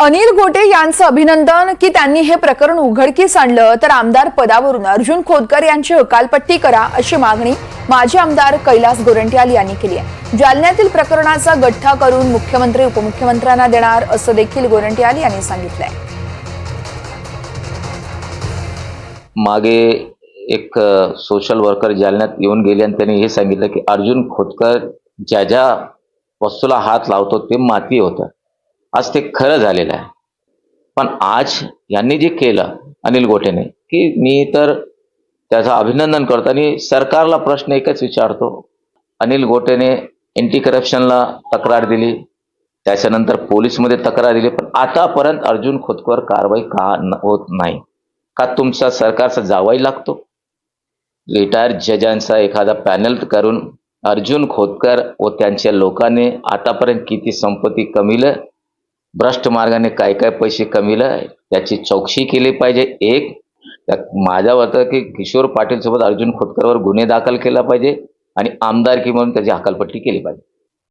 अनिल गोटे यांचं अभिनंदन की त्यांनी हे प्रकरण उघडकीस आणलं तर आमदार पदावरून अर्जुन खोतकर यांची हकालपट्टी करा अशी मागणी माजी आमदार कैलास गोरंट्याल यांनी केली आहे. जालन्यातील प्रकरणाचा गठ्ठा करून मुख्यमंत्री उपमुख्यमंत्र्यांना देणार असं देखील गोरंट्याल यांनी सांगितलंय. मागे एक सोशल वर्कर जालन्यात येऊन गेले आणि त्यांनी हे सांगितलं की अर्जुन खोतकर ज्या ज्या वस्तूला हात लावतो ते माती होतं. आज ते खरं झालेलं आहे. पण आज यांनी जे केलं अनिल गोटेने की मी तर त्याचं अभिनंदन करतो आणि सरकारला प्रश्न एकच विचारतो. अनिल गोटेने एंटी करप्शनला तक्रार दिली त्याच्यानंतर पोलीसमध्ये तक्रार दिली पण आतापर्यंत अर्जुन खोतकर कारवाई का न- होत नाही? का तुमचा सरकारचा जावाही लागतो? रिटायर जजांचा एखादा पॅनल करून अर्जुन खोतकर व त्यांच्या लोकांनी आतापर्यंत किती संपत्ती कमिलं भ्रष्ट मार्गाने काय काय पैसे कमिलं त्याची चौकशी केली पाहिजे. एक माझ्या वाटतं की किशोर पाटील सोबत अर्जुन खोतकरवर गुन्हे दाखल केला पाहिजे आणि आमदारकी म्हणून त्याची हकालपट्टी केली पाहिजे.